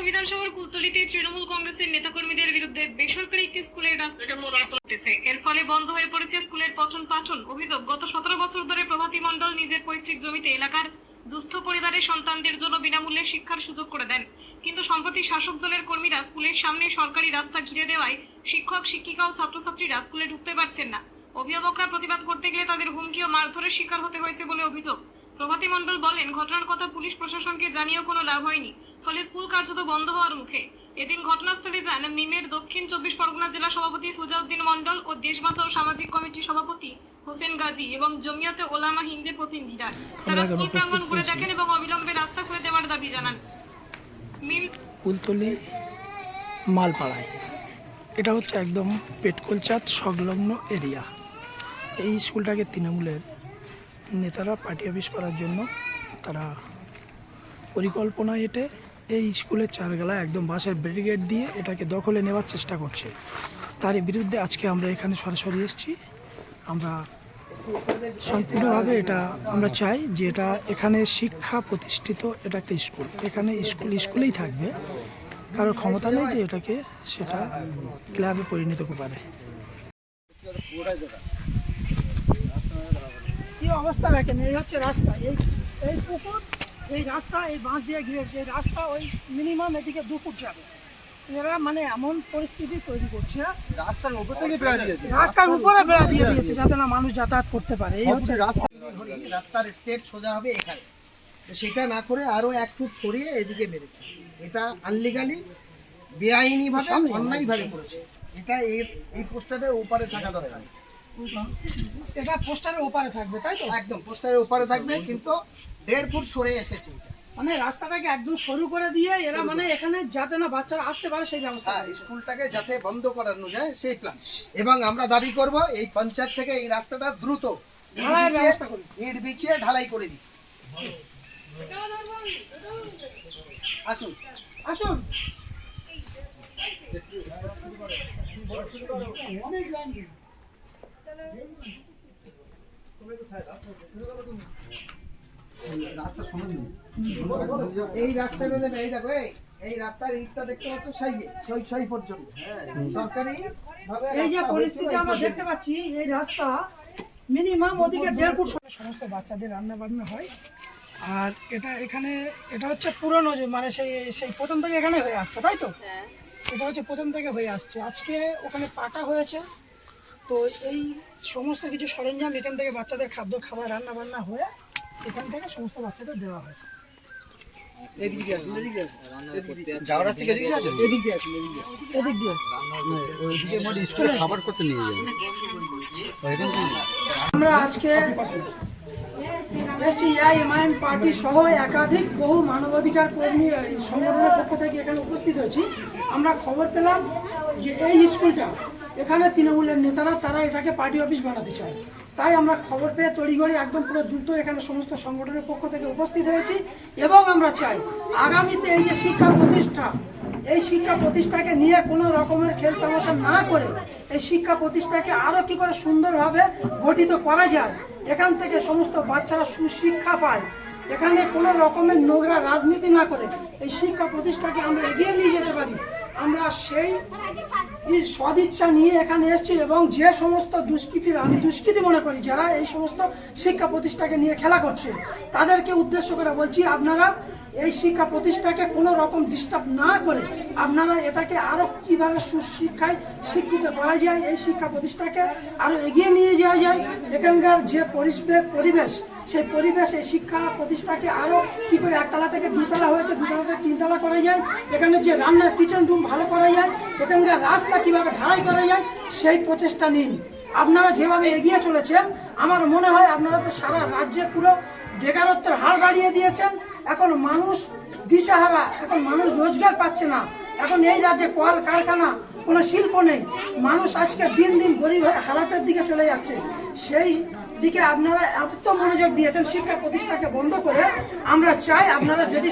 মেদিনীপুর বিধানসভার কুলতলিতে তৃণমূল কংগ্রেসের নেতাকর্মীদের বিরুদ্ধে বেসরকারি একটি স্কুলের রাস্তা উঠেছে। এর ফলে বন্ধ হয়ে পড়েছে স্কুলের পঠন পাঠন অভিযোগ। গত সতেরো বছর ধরে প্রভাতী মণ্ডল নিজের পৈতৃক জমিতে এলাকার দুস্থ পরিবারের সন্তানদের জন্য বিনামূল্যে শিক্ষার সুযোগ করে দেন। কিন্তু সম্প্রতি শাসক দলের কর্মীরা স্কুলের সামনে সরকারি রাস্তা ঘিরে দেওয়ায় শিক্ষক শিক্ষিকা ও ছাত্রছাত্রীরা স্কুলে ঢুকতে পারছেন না। অভিভাবকরা প্রতিবাদ করতে গেলে তাদের হুমকি ও মারধরের শিকার হতে হয়েছে বলে অভিযোগ। প্রভাতী মণ্ডল বলেন ঘটনার কথা পুলিশ প্রশাসনকে জানিয়েও কোনো লাভ হয়নি। ফলে স্কুল কার্যত বন্ধ হওয়ার মুখে। এদিন ঘটনাস্থলে যান মিমের দক্ষিণ চব্বিশ পরগনা জেলা সভাপতি সুজাউদ্দিন মণ্ডল ও দেশ বাঁচাও সামাজিক কমিটির সভাপতি হোসেন গাজী এবং জমিয়তে ওলামা হিন্দের প্রতিনিধিরা। তারা স্কুল প্রাঙ্গণ ঘুরে দেখেন এবং অবিলম্বে রাস্তা খুলে দেওয়ার দাবি জানান। মিম কুলতলি মালপাড়ায়। এটা হচ্ছে একদম পেটকলচাঁদ সংলগ্ন এরিয়া। এই স্কুলটাকে তৃণমূলের নেতারা পার্টি অফিস করার জন্য তারা পরিকল্পনা এটে এই স্কুলের চারগালা একদম বাসের ব্যারিকেড দিয়ে এটাকে দখলে নেওয়ার চেষ্টা করছে। তার বিরুদ্ধে আজকে আমরা এখানে সরাসরি এসেছি। আমরা সম্পূর্ণভাবে এটা আমরা চাই যে এটা এখানে শিক্ষা প্রতিষ্ঠিত এটা একটা স্কুল। এখানে স্কুল স্কুলেই থাকবে। কারোর ক্ষমতা নেই যে এটাকে সেটা ক্লাবে পরিণত করতে পারে কি অবস্থা দেখেন? এই হচ্ছে রাস্তা। এই এই পুকুর এই রাস্তা এই বাঁশ দিয়ে ঘিরে যে রাস্তা ওই মিনিমাম এদিকে দু ফুট যাবে। এরা মানে এমন পরিস্থিতি তৈরি করছে। রাস্তার উপর থেকে বেড়া দিয়েছে। রাস্তার উপরে বেড়া দিয়ে দিয়েছে যাতে না মানুষ যাতায়াত করতে পারে। এই হচ্ছে রাস্তা রাস্তার স্টেট সোজা হবে এখানে। তো সেটা না করে আরও এক ফুট সরিয়ে এদিকে মেরেছে। এটা আনলিগালি বেআইনি ভাবে অন্যায় ভাবে করেছে। এটা এই এই পোস্টারের ওপারে থাকা দরকার। এটা পোস্টারের ওপারে থাকবে তাই তো? একদম পোস্টারের ওপারে থাকবে কিন্তু দেড় ফুট সরে এসেছে মানে রাস্তাটাকে একদম সরু করে দিয়ে এরা মানে এখানে যাতে না বাচ্চারা আসতে পারে সেই ব্যবস্থা হ্যাঁ স্কুলটাকে যাতে বন্ধ করানো যায় সেই প্ল্যান এবং আমরা দাবি করব এই পঞ্চায়েত থেকে এই রাস্তাটা দ্রুত ইট বিছিয়ে- ইট বিছিয়ে ঢালাই করে দিই আসুন। আসুন। এই রাস্তাটা নেবে এই দেখো এই এই রাস্তার ইটটা দেখতে পাচ্ছ সেই সেই সেই পর্যন্ত। সরকারি এই যে রাস্তা পরিস্থিতি আমরা দেখতে পাচ্ছি এই রাস্তা মিনিমাম ওদিকে দেড় ফুট সমস্ত বাচ্চাদের রান্না বান্না হয়। আর এটা এখানে এটা হচ্ছে পুরনো যে মানে সেই সেই প্রথম থেকে এখানে হয়ে আসছে তাই তো? এটা হচ্ছে প্রথম থেকে হয়ে আসছে। আজকে ওখানে পাটা হয়েছে। তো এই সমস্ত কিছু সরঞ্জাম এখান থেকে বাচ্চাদের খাদ্য খাবার রান্না বান্না হয়ে এখান থেকে সমস্ত বাচ্চাদের দেওয়া হয়। এদিকে আসুন। এদিকে আসুন। যাওয়ার রাস্তা এদিকে আসুন। এদিকে আসুন। এদিকে আসুন। এদিক দিয়ে। ওইদিকে স্কুলে খাবার করতে নিয়ে যাবে আমরা আজকে পার্টি সহ একাধিক বহু মানবাধিকার কর্মী সংগঠনের পক্ষ থেকে এখানে উপস্থিত হয়েছি। আমরা খবর পেলাম যে এই স্কুলটা এখানে তৃণমূলের নেতারা, তারা এটাকে পার্টি অফিস বানাতে চায়। তাই আমরা খবর পেয়ে তড়িঘড়ি একদম পুরো দ্রুত এখানে সমস্ত সংগঠনের পক্ষ থেকে উপস্থিত হয়েছি এবং আমরা চাই আগামীতে এই যে শিক্ষা প্রতিষ্ঠা, এই শিক্ষা প্রতিষ্ঠাকে নিয়ে কোনো রকমের খেল তামাশা না করে এই শিক্ষা প্রতিষ্ঠাকে আরও কী করে সুন্দরভাবে গঠিত করা যায়, এখান থেকে সমস্ত বাচ্চারা সুশিক্ষা পায়। এখানে কোনো রকমের নোংরা রাজনীতি না করে এই শিক্ষা প্রতিষ্ঠাকে আমরা এগিয়ে নিয়ে যেতে পারি। আমরা সেই সদিচ্ছা নিয়ে এখানে এসেছি এবং যে সমস্ত দুষ্কৃতীরা আমি দুষ্কৃতী মনে করি, যারা এই সমস্ত শিক্ষা প্রতিষ্ঠাকে নিয়ে খেলা করছে, তাদেরকে উদ্দেশ্য করে বলছি, আপনারা এই শিক্ষা প্রতিষ্ঠাকে কোনো রকম ডিস্টার্ব না করে আপনারা এটাকে আরও কীভাবে সুশিক্ষায় শিক্ষিত করা যায়, এই শিক্ষা প্রতিষ্ঠাকে আরও এগিয়ে নিয়ে যাওয়া যায়। এখানকার যে পরিবেশ সেই পরিবেশ শিক্ষা প্রতিষ্ঠাকে আরও কি করে একতলা থেকে দুতলা হয়েছে, দুতলা থেকে তিনতলা করা যায়, এখানে যে রান্নার কিচেন রুম ভালো করা যায়, এখানকার রাস্তা কীভাবে ঢালাই করা যায়, সেই প্রচেষ্টা নিন। আপনারা যেভাবে এগিয়ে চলেছেন, আমার মনে হয় আপনারা তো সারা রাজ্যে পুরো বেকারত্বের হার বাড়িয়ে দিয়েছেন, এখন মানুষ দিশাহারা, এখন মানুষ রোজগার পাচ্ছে না। এখন এই রাজ্যে কল, কারখানা, কোনো শিল্প নেই। মানুষ আজকে দিন দিন গরিব হয়ে হালাতের দিকে চলে যাচ্ছে। সেই দিকে আপনারা এত মনোযোগ দিয়েছেন শিক্ষা প্রতিষ্ঠাকে বন্ধ করে আমরা চাই আপনারা যদি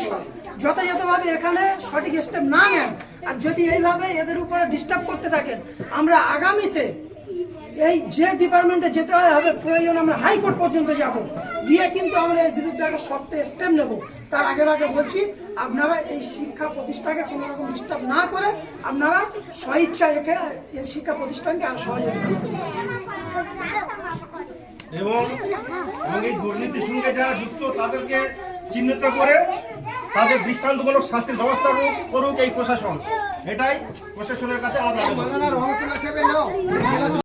যথাযথভাবে এখানে সঠিক স্টেপ না নেন আর যদি এইভাবে এদের উপরে ডিস্টার্ব করতে থাকেন আমরা আগামীতে এই যে ডিপার্টমেন্টে যেতে হয় হবে প্রয়োজন আমরা হাইকোর্ট পর্যন্ত যাব গিয়ে কিন্তু আমরা এর বিরুদ্ধে একটা শক্ত স্টেপ নেব তার আগের আগে বলছি আপনারা এই শিক্ষা প্রতিষ্ঠানকে কোনো রকম ডিস্টার্ব না করে আপনারা স্বইচ্ছা একে এই শিক্ষা প্রতিষ্ঠানকে আর সহযোগিতা এবং এই দুর্নীতির সঙ্গে যারা যুক্ত, তাদেরকে চিহ্নিত করে তাদের দৃষ্টান্তমূলক শাস্তির ব্যবস্থা করুক- করুক এই প্রশাসন। এটাই প্রশাসনের কাছে আমাদের